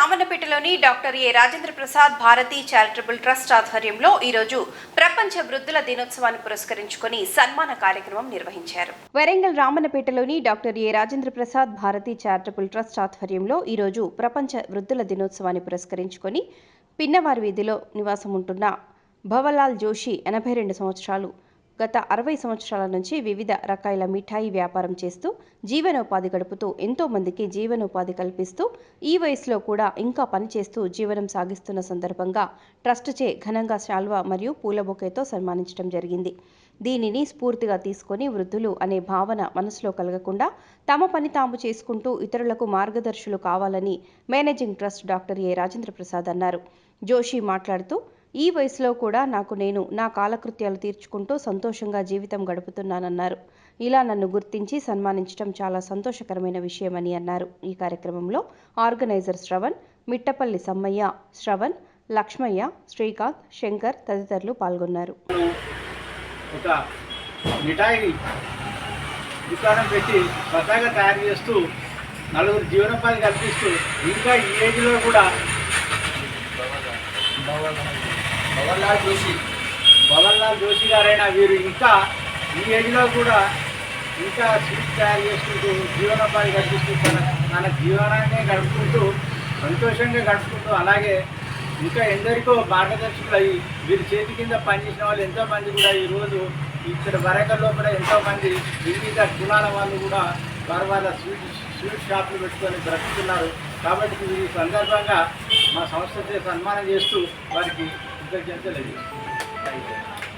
రామన్నపేటలోని doctor A Rajendra Prasad Bharati charitable trust ఆధ్వర్యంలో ఈరోజు ప్రపంచ వృద్ధుల దినోత్సవాన్ని పురస్కరించుకొని సన్మాన కార్యక్రమం నిర్వహించారు. Warangal రామన్నపేటలోని doctor A Rajendra Prasad Bharati charitable trust ఆధ్వర్యంలో ఈరోజు ప్రపంచ వృద్ధుల దినోత్సవాన్ని పురస్కరించుకొని పిన్నవారి వీధిలో నివాసం ఉంటున్న భవలాల్ జోషి ఎనభై రెండు సంవత్సరాలు గత అరవై సంవత్సరాల నుంచి వివిధ రకాల మిఠాయి వ్యాపారం చేస్తూ జీవనోపాధి గడుపుతూ ఎంతోమందికి జీవనోపాధి కల్పిస్తూ ఈ వయసులో కూడా ఇంకా పనిచేస్తూ జీవనం సాగిస్తున్న సందర్భంగా ట్రస్ట్ చే ఘనంగా శాల్వా మరియు పూల బొకేతో సన్మానించడం జరిగింది. దీనిని స్ఫూర్తిగా తీసుకొని వృద్ధులు అనే భావన మనసులో కలగకుండా తమ పని తాము చేసుకుంటూ ఇతరులకు మార్గదర్శులు కావాలని managing trust doctor A Rajendra Prasad అన్నారు. జోషి మాట్లాడుతూ ఈ వయసులో కూడా నాకు నేను నా కాలకృత్యాలు తీర్చుకుంటూ సంతోషంగా జీవితం గడుపుతున్నానన్నారు. ఇలా నన్ను గుర్తించి సన్మానించడం చాలా సంతోషకరమైన విషయమని అన్నారు. ఈ కార్యక్రమంలో ఆర్గనైజర్ శ్రవణ్ మిట్టపల్లి సమ్మయ్య శ్రవణ్ లక్ష్మయ్య శ్రీకాంత్ శంకర్ తదితరులు పాల్గొన్నారు. ఒక దుకాణం పెట్టి స్వతహాగా తయారు చేస్తూ నలుగురు జీవనోపాధి కల్పిస్తూ ఇంకా ఈ ఏజ్లో కూడా పవన్లాల్ జోషి. పవన్లాల్ జోషి గారైన వీరు ఇంకా ఈ ఏజ్లో కూడా ఇంకా స్వీట్ తయారు చేసుకుంటూ జీవనోపాధి కల్పిస్తూ తన తన జీవనాన్ని గడుపుకుంటూ సంతోషంగా గడుపుకుంటూ అలాగే ఇంకా ఎందరికో మార్గదర్శకులు అయ్యి వీరి చేతి కింద పనిచేసిన వాళ్ళు ఎంతోమంది కూడా ఈరోజు ఇక్కడ వరంగల్లో లోపల ఎంతోమంది వివిధ కులాల వాళ్ళు కూడా వారి వాళ్ళ స్వీట్ స్వీట్ షాపులు పెట్టుకొని బ్రతుకుతున్నారు. కాబట్టి ఈ సందర్భంగా మా సంస్థ సన్మానం చేస్తూ వారికి क्या चलेगी